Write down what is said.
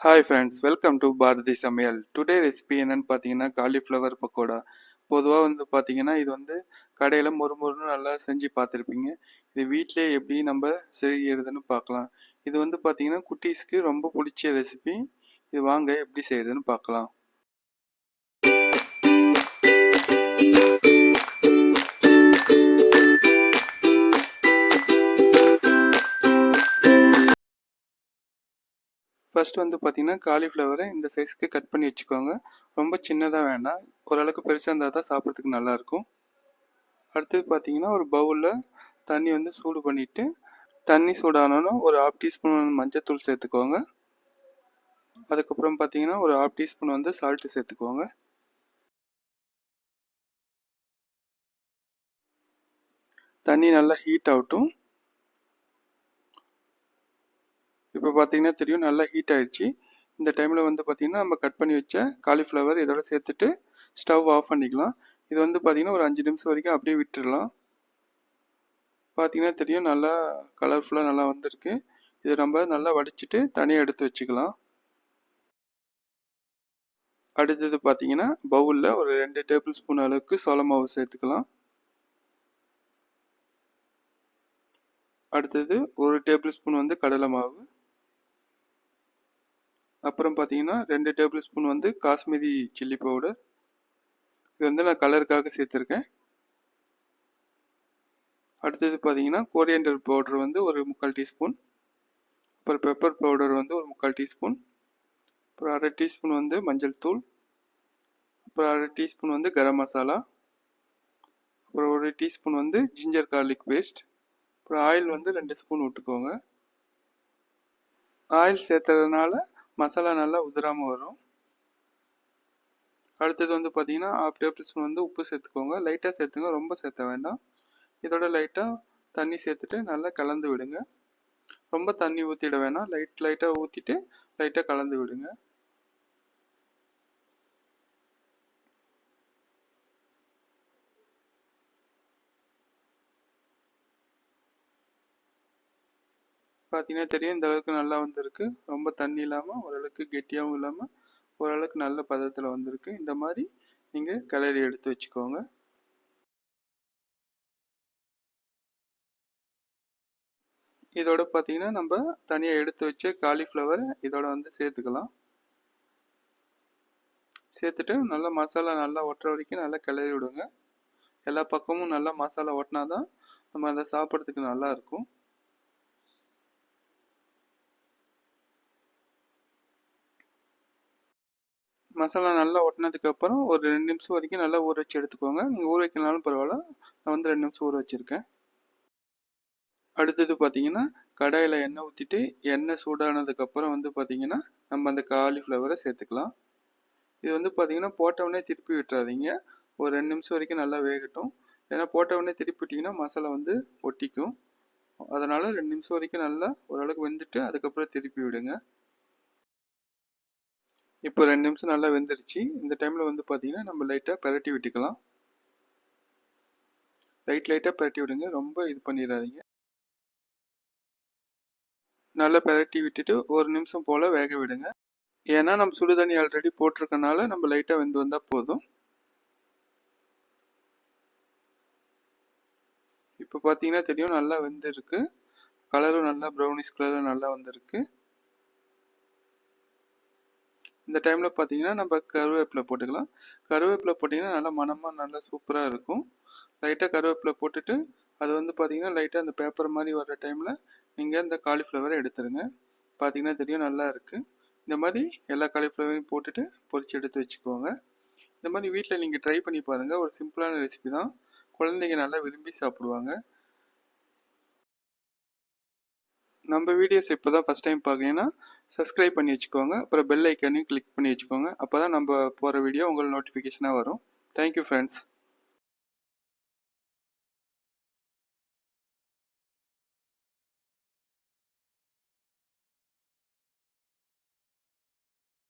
Hi friends welcome to Bharathi Samayal today recipe என்னன்னு பார்த்தீங்கன்னா cauliflower pakoda பொதுவாக வந்து பார்த்தீங்கன்னா இது வந்து கடையில் மொறு மொறுன்னு நல்லா செஞ்சு பார்த்துருப்பீங்க. இது வீட்டிலே எப்படி நம்ம செய்கிறதுன்னு பார்க்கலாம். இது வந்து பார்த்தீங்கன்னா குட்டீஸ்க்கு ரொம்ப பிடிச்ச ரெசிபி இது வாங்க எப்படி செய்கிறதுன்னு பார்க்கலாம். ஃபர்ஸ்ட் வந்து பார்த்தீங்கன்னா காலிஃப்ளவரை இந்த சைஸ்க்கு கட் பண்ணி வச்சுக்கோங்க. ரொம்ப சின்னதாக வேண்டாம். ஓரளவுக்கு பெருசாக இருந்தால் தான் சாப்பிட்றதுக்கு நல்லாயிருக்கும் அடுத்தது பார்த்தீங்கன்னா ஒரு பவுலில் தண்ணி வந்து சூடு பண்ணிவிட்டு தண்ணி சூடானாலும் ஒரு ஹாஃப் டீஸ்பூன் மஞ்சத்தூள் சேர்த்துக்கோங்க. அதுக்கப்புறம் பார்த்தீங்கன்னா ஒரு ஹாஃப் டீஸ்பூன் வந்து சால்ட்டு சேர்த்துக்கோங்க. தண்ணி நல்லா ஹீட் ஆகட்டும். இப்போ பார்த்தீங்கன்னா தெரியும் நல்லா ஹீட் ஆயிடுச்சு இந்த டைமில் வந்து பார்த்திங்கன்னா நம்ம கட் பண்ணி வச்ச காலிஃப்ளவர் இதோட சேர்த்துட்டு ஸ்டவ் ஆஃப் பண்ணிக்கலாம். இது வந்து பார்த்திங்கன்னா ஒரு அஞ்சு நிமிஷம் வரைக்கும் அப்படியே விட்டுடலாம் பார்த்தீங்கன்னா தெரியும் நல்லா கலர்ஃபுல்லாக நல்லா வந்திருக்கு. இது நம்ம நல்லா வடிச்சிட்டு தனியாக எடுத்து வச்சுக்கலாம். அடுத்தது பார்த்தீங்கன்னா பவுலில் ஒரு ரெண்டு டேபிள் ஸ்பூன் அளவுக்கு சோள மாவு சேர்த்துக்கலாம். அடுத்தது ஒரு டேபிள் ஸ்பூன் வந்து கடலை மாவு. அப்புறம் பார்த்தீங்கன்னா ரெண்டு டேபிள் ஸ்பூன் வந்து காஷ்மீரி சில்லி பவுடர். இது வந்து நான் கலருக்காக சேர்த்துருக்கேன். அடுத்தது பார்த்தீங்கன்னா கோரியண்டர் பவுடர் வந்து ஒரு முக்கால் டீஸ்பூன். அப்புறம் பெப்பர் பவுடர் வந்து ஒரு முக்கால் டீஸ்பூன். அப்புறம் அரை டீஸ்பூன் வந்து மஞ்சள் தூள். அப்புறம் அரை டீஸ்பூன் வந்து கரம் மசாலா. அப்புறம் ஒரு டீஸ்பூன் வந்து ஜிஞ்சர் கார்லிக் பேஸ்ட். அப்புறம் ஆயில் வந்து ரெண்டு ஸ்பூன் விட்டுக்கோங்க. ஆயில் சேர்த்துறதுனால மசாலா நல்லா உதிராமல் வரும். அடுத்தது வந்து பார்த்தீங்கன்னா ஆஃப் டேபிள் ஸ்பூன் வந்து உப்பு சேர்த்துக்கோங்க. லைட்டாக சேர்த்துங்க ரொம்ப சேர்த்த வேண்டாம். இதோட லைட்டாக தண்ணி சேர்த்துட்டு நல்லா கலந்து விடுங்க. ரொம்ப தண்ணி ஊற்றிட வேணாம். லைட் லைட்டாக ஊற்றிட்டு லைட்டாக கலந்து விடுங்க. பார்த்தீங்கன்னா தெரியும் இந்த அளவுக்கு நல்லா வந்திருக்கு. ரொம்ப தண்ணி இல்லாமல் ஓரளவுக்கு கெட்டியாகவும் இல்லாமல் ஓரளவுக்கு நல்ல பதத்தில் வந்திருக்கு. இந்த மாதிரி நீங்கள் கிளறி எடுத்து வச்சுக்கோங்க. இதோட பார்த்தீங்கன்னா நம்ம தனியாக எடுத்து வச்ச காலிஃப்ளவர் இதோட வந்து சேர்த்துக்கலாம். சேர்த்துட்டு நல்லா மசாலா நல்லா ஒட்டுற வரைக்கும் நல்லா கிளறி விடுங்க. எல்லா பக்கமும் நல்லா மசாலா ஒட்டினா தான் நம்ம அதை சாப்பிட்றதுக்கு நல்லாயிருக்கும் மசாலா நல்லா ஒட்டினதுக்கப்புறம் ஒரு ரெண்டு நிமிஷம் வரைக்கும் நல்லா ஊற வச்சு எடுத்துக்கோங்க. நீங்கள் ஊற வைக்கலனாலும் பரவாயில்ல. நான் வந்து ரெண்டு நிமிஷம் ஊற வச்சுருக்கேன். அடுத்தது பார்த்தீங்கன்னா கடாயில் எண்ணெய் ஊற்றிட்டு எண்ணெய் சூடானதுக்கப்புறம் வந்து பார்த்தீங்கன்னா நம்ம அந்த காலிஃப்ளவரை சேர்த்துக்கலாம். இது வந்து பார்த்தீங்கன்னா போட்டவுடனே திருப்பி விட்டுறாதீங்க. ஒரு ரெண்டு நிமிஷம் வரைக்கும் நல்லா வேகட்டும். ஏன்னா போட்டவுடனே திருப்பி விட்டிங்கன்னா மசாலா வந்து ஒட்டிக்கும். அதனால் ரெண்டு நிமிஷம் வரைக்கும் நல்லா ஓரளவுக்கு வெந்துட்டு அதுக்கப்புறம் திருப்பி விடுங்க. இப்போ ரெண்டு நிமிஷம் நல்லா வெந்துருச்சு. இந்த டைமில் வந்து பார்த்தீங்கன்னா நம்ம லைட்டாக பரட்டி விட்டுக்கலாம். லைட் லைட்டாக பரட்டி விடுங்க. ரொம்ப இது பண்ணிடாதீங்க. நல்லா பரட்டி விட்டுட்டு ஒரு நிமிஷம் போல் வேக விடுங்க. ஏன்னா நம்ம சுடு தண்ணி ஆல்ரெடி போட்டிருக்கனால நம்ம லைட்டாக வெந்து வந்தால் போதும். இப்போ பார்த்தீங்கன்னா தெரியும் நல்லா வெந்திருக்கு. கலரும் நல்லா ப்ரௌனிஷ் கலரும் நல்லா வந்திருக்கு. இந்த டைமில் பார்த்தீங்கன்னா நம்ம கருவேப்பிலை போட்டுக்கலாம். கருவேப்பிலை போட்டிங்கன்னா நல்லா மனமாக நல்லா சூப்பராக இருக்கும். லைட்டாக கருவேப்பிலை போட்டுட்டு அது வந்து பார்த்தீங்கன்னா லைட்டாக அந்த பேப்பர் மாதிரி வர்ற டைமில் நீங்கள் இந்த காலிஃப்ளவரை எடுத்துருங்க. பார்த்தீங்கன்னா தெரியும் நல்லா இருக்குது இந்த மாதிரி எல்லா காலிஃப்ளவரையும் போட்டுட்டு பொரிச்சு எடுத்து வச்சுக்கோங்க. இந்த மாதிரி வீட்டில் நீங்கள் ட்ரை பண்ணி பாருங்கள் ஒரு சிம்பிளான ரெசிபி தான். குழந்தைங்க நல்லா விரும்பி சாப்பிடுவாங்க. நம்ம வீடியோஸ் இப்போ தான் ஃபஸ்ட் டைம் பார்க்குறீங்கன்னா சப்ஸ்கிரைப் பண்ணி வச்சுக்கோங்க. அப்புறம் பெல் ஐக்கனையும் கிளிக் பண்ணி வச்சுக்கோங்க. அப்போ தான் நம்ம போகிற வீடியோ உங்களுக்கு நோட்டிஃபிகேஷனாக வரும். Thank you friends